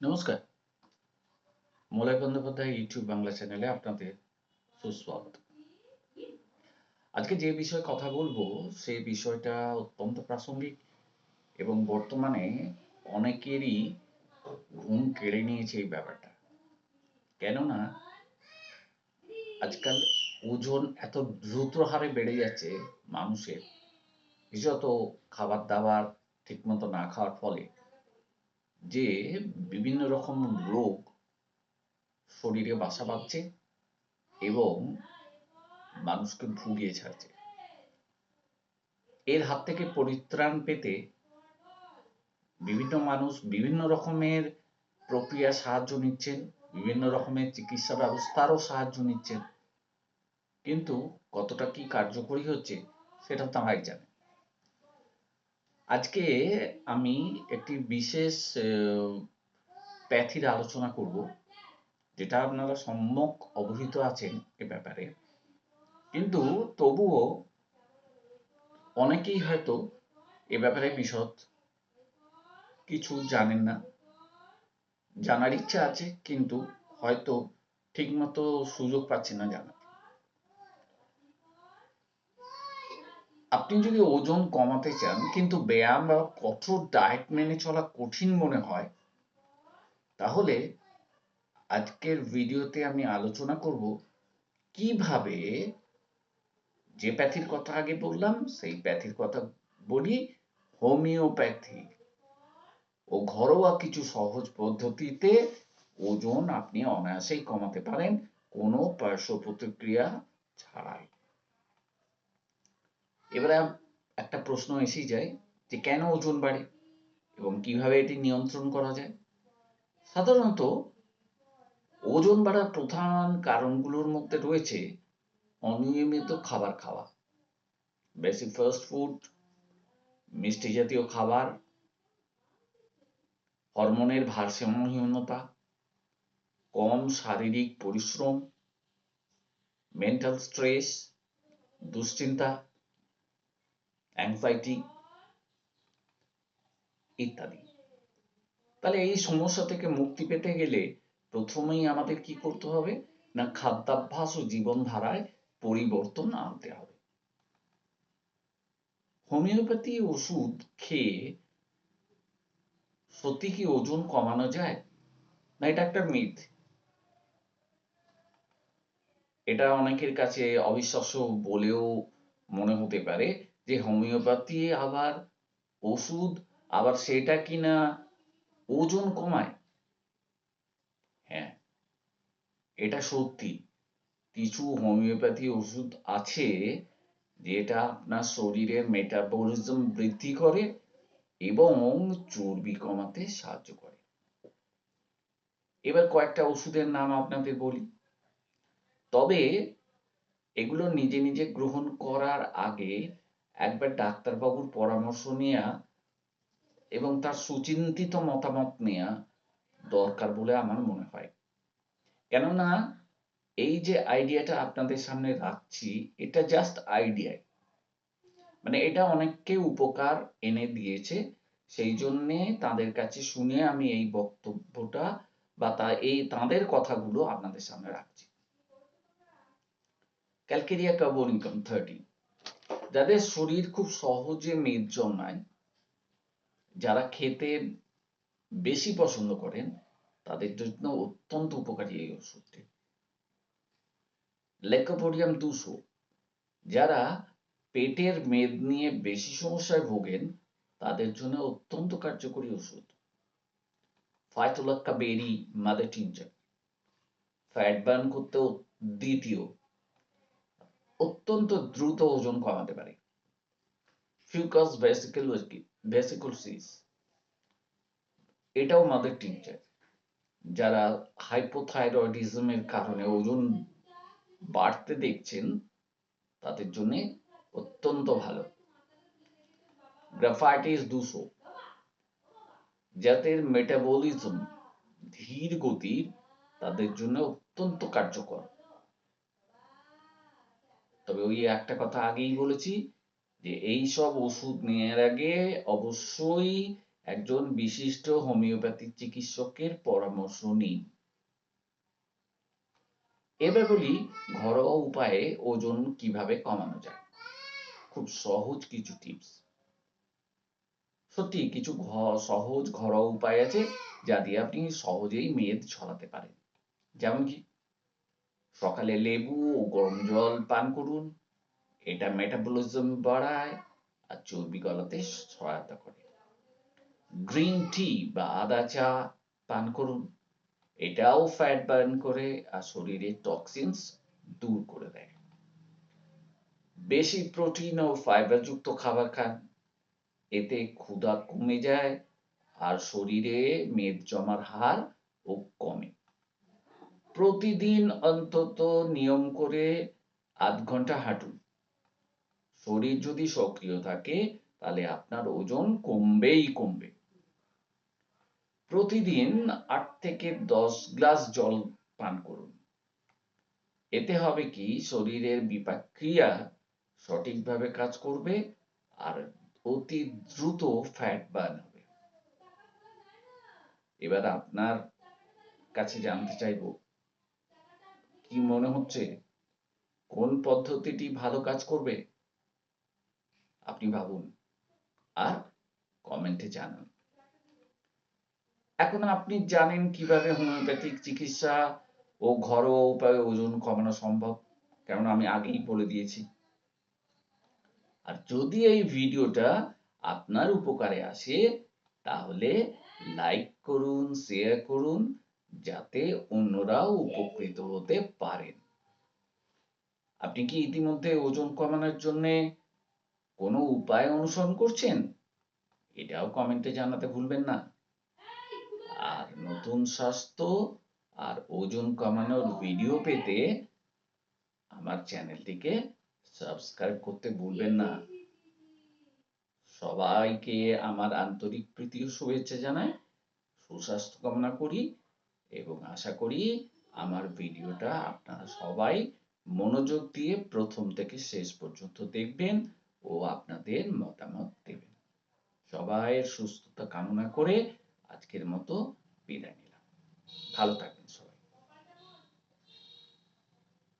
নমস্কার। মলয় বন্দ্যোপাধ্যায় ইউটিউব বাংলা চ্যানেলে আপনাদের সুস্বাগত। আজকে যে বিষয়ে কথা বলব সেই বিষয়টা অত্যন্ত প্রাসঙ্গিক এবং বর্তমানে অনেকেরই ঘুম কেড়ে নিয়েছে এই ব্যাপারটা। কেননা, আজকাল ওজন এত দ্রুত হারে বেড়ে যাচ্ছে মানুষের, বিশেষত খাবার দাবার ঠিকমতো না খাওয়ার ফলে। যে বিভিন্ন রকম রোগ শরীরে বাসা বাঁধছে এবং মানুষকে ভুগিয়ে ছাড়ছে। এর হাত থেকে পরিত্রাণ পেতে বিভিন্ন মানুষ বিভিন্ন রকমের প্রক্রিয়া সাহায্য নিচ্ছেন, বিভিন্ন রকমের চিকিৎসা ব্যবস্থারও সাহায্য নিচ্ছেন। কিন্তু কতটা কি কার্যকরী হচ্ছে, সেটা তারাই জানে আজকে আমি একটি বিশেষ প্যাথির আলোচনা করব, যেটা আপনারা সম্যক অবহিত আছেন এ ব্যাপারে। কিন্তু তবুও অনেকেই হয়তো এ ব্যাপারে বিশদ কিছু জানেন না। জানার ইচ্ছা আছে, কিন্তু হয়তো ঠিকমতো সুযোগ পাচ্ছেন না জানার। আপনি যদি ওজন কমাতে চান, কিন্তু ব্যায়াম বা কঠোর ডায়েট মেনে চলা কঠিন মনে হয়, তাহলে আজকের ভিডিওতে আমি আলোচনা করব কীভাবে যে প্যাথির কথা আগে বললাম, সেই প্যাথির কথা বলি হোমিওপ্যাথি। ও ঘরোয়া কিছু সহজ পদ্ধতিতে ওজন আপনি অনায়াসেই কমাতে পারেন, কোনো পার্শ্ব প্রতিক্রিয়া ছাড়াই। এবারে একটা প্রশ্ন এসেই যায় যে কেন ওজন বাড়ে এবং কীভাবে এটি নিয়ন্ত্রণ করা যায়? সাধারণত ওজন বাড়ার প্রধান কারণগুলোর মধ্যে রয়েছে অনিয়মিত খাবার খাওয়া, বেশি ফাস্ট ফুড মিষ্টি জাতীয় খাবার, হরমোনের ভারসাম্যহীনতা, কম শারীরিক পরিশ্রম মেন্টাল স্ট্রেস দুশ্চিন্তা অ্যাংজাইটি ইত্যাদি। তাহলে এই সমস্যা থেকে মুক্তি পেতে গেলে প্রথমেই আমাদের কি করতে হবে? না খাদ্যাভ্যাস ও জীবনধারায় পরিবর্তন আনতে হবে। হোমিওপ্যাথি ওষুধ খেয়ে সত্যি কি ওজন কমানো যায়? না এটা একটা মিথ এটা অনেকের কাছে অবিশ্বাস্য বলেও মনে হতে পারে। যে হোমিওপ্যাথি আবার ওষুধ, আবার সেটা কিনা ওজন কমায়। হ্যাঁ এটা সত্যি। কিছু হোমিওপ্যাথি ওষুধ আছে যেটা আপনার শরীরের মেটাবলিজম বৃদ্ধি করে এবং চর্বি কমাতে সাহায্য করে। এবার কয়েকটা ওষুধের নাম আপনাদের বলি। তবে এগুলো নিজে নিজে গ্রহণ করার আগে একবার ডাক্তারবাবুর পরামর্শ নেওয়া এবং তার সুচিন্তিত মতামত নেওয়া দরকার বলে আমার মনে হয়। কেননা এই যে আইডিয়াটা আপনাদের সামনে রাখছি, এটা জাস্ট আইডিয়া মানে এটা অনেককে উপকার এনে দিয়েছে, সেই জন্যে তাদের কাছে শুনে আমি এই বক্তব্যটা বা তা এই তাঁদের কথাগুলো আপনাদের সামনে রাখছি। ক্যালকেরিয়া কার্বন ইনকাম থার্টি যাদের শরীর খুব সহজে মেদ জন্মায় যারা খেতে বেশি পছন্দ করেন, তাদের জন্য অত্যন্ত উপকারী এই ওষুধটি। লেকোপোডিয়াম দুশো, যারা পেটের মেদ নিয়ে বেশি সমস্যায় ভোগেন, তাদের জন্য অত্যন্ত কার্যকরী ওষুধ। Phytolacca berry mother tincture fat burn করতেও দ্বিতীয়। অত্যন্ত দ্রুত ওজন কমাতে পারে। ফিউকাস ভেসিকল ভেসিকুলসিস এটাও মাদার টিনচার যারা হাইপোথাইরয়েডিজমের কারণে ওজন বাড়তে দেখছেন, তাদের জন্য অত্যন্ত ভালো। গ্রাফাইটিস দুশো। যাদের মেটাবলিজম ধীর গতির, তাদের জন্য অত্যন্ত কার্যকর। তবে ওই একটা কথা আগেই বলেছি যে এই সব ওষুধ নেওয়ার আগে অবশ্যই একজন বিশিষ্ট হোমিওপ্যাথি চিকিৎসকের পরামর্শ নিন। এবার বলি ঘরোয়া উপায়ে ওজন কীভাবে কমানো যায়? খুব সহজ কিছু টিপস। সত্যি, কিছু সহজ ঘরোয়া উপায় আছে যা দিয়ে আপনি সহজেই মেদ ছড়াতে পারেন। যেমন কি সকালে লেবু ও গরম জল পান করুন। এটা মেটাবলিজম বাড়ায় আর চর্বি গলাতে সহায়তা করে। গ্রিন টি বা আদা চা পান করুন। এটাও ফ্যাট বার্ন করে আর শরীরে টক্সিনস দূর করে দেয়। বেশি প্রোটিন ও ফাইবার যুক্ত খাবার খান। এতে ক্ষুধা কমে যায় আর শরীরে মেদ জমার হার ও কমে। প্রতিদিন অন্তত নিয়ম করে আধ ঘণ্টা হাঁটুন। শরীর যদি সক্রিয় থাকে, তাহলে আপনার ওজন কমবেই কমবে। প্রতিদিন আট থেকে দশ গ্লাস জল পান করুন। এতে হবে কি, শরীরের বিপাক ক্রিয়া সঠিকভাবে কাজ করবে আর অতি দ্রুত ফ্যাট বার্ন হবে। এবার আপনার কাছে জানতে চাইব কি মনে হচ্ছে? কোন পদ্ধতিটি ভালো কাজ করবে? আপনি ভাবুন আর কমেন্টে জানান। এখন আপনি জানেন কীভাবে হোমিওপ্যাথিক চিকিৎসা ও ঘরোয়া উপায়ে ওজন কমানো সম্ভব? কারণ আমি আগেই বলে দিয়েছি। আর যদি এই ভিডিওটা আপনার উপকারে আসে, তাহলে লাইক করুন শেয়ার করুন যাতে অন্যরাও উপকৃত হতে পারেন। আপনি কি ইতিমধ্যে ওজন কমানোর জন্য কোনো উপায় অনুসরণ করছেন? এটাও কমেন্টে জানাতে ভুলবেন না। আর নতুন স্বাস্থ্য আর ওজন কমানোর ভিডিও পেতে আমার চ্যানেলটিকে সাবস্ক্রাইব করতে ভুলবেন না। সবাইকে আমার আন্তরিক প্রীতি ও শুভেচ্ছা জানাই সুস্বাস্থ্য কামনা করি। এবং আশা করি আমার ভিডিওটা আপনারা সবাই মনোযোগ দিয়ে প্রথম থেকে শেষ পর্যন্ত দেখবেন ও আপনাদের মতামত দেবেন। সবাইয়ের সুস্থতা কামনা করে আজকের মতো বিদায় নিলাম। ভালো থাকবেন।